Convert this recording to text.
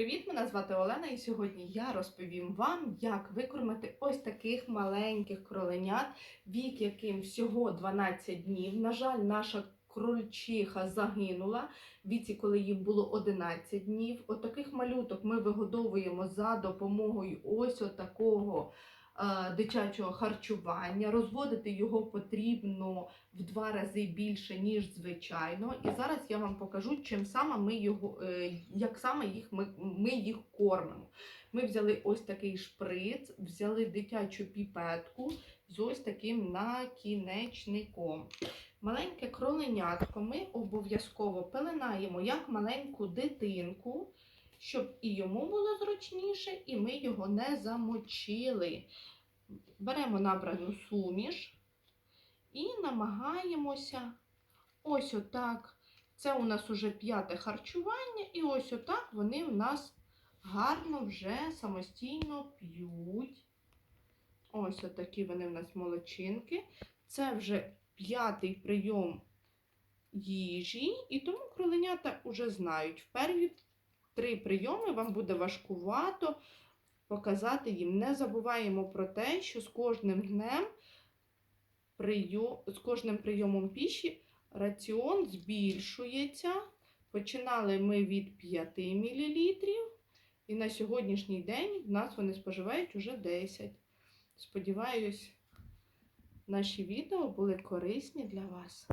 привіт! Мене звати Олена, і сьогодні я розповім вам, як викормити ось таких маленьких кроленят, вік яким всього 12 днів. На жаль, наша крольчиха загинула в віці, коли їм було 11 днів. Отаких малюток ми вигодовуємо за допомогою ось отакого е, дитячого харчування. Розводити його потрібно в два рази більше, ніж звичайно. І зараз я вам покажу, чим саме ми його, е, як саме їх ми, ми їх кормимо. Ми взяли ось такий шприц, взяли дитячу піпетку з ось таким накінечником. Маленьке кроленятко ми обов'язково пеленаємо як маленьку дитинку, щоб і йому було зручніше, і ми його не замочили. Беремо набрану суміш і намагаємося ось отак. Це у нас уже п'яте харчування, і ось отак вони в нас гарно вже самостійно п'ють. Ось отакі вони в нас молодчинки. Це вже п'ятий прийом їжі, і тому кроленята вже знають. В перві три прийоми вам буде важкувато показати їм. Не забуваємо про те, що з кожним днем з кожним прийомом піші раціон збільшується. Починали ми від 5 мл, і на сьогоднішній день в нас вони споживають уже 10. Сподіваюсь, наші відео були корисні для вас.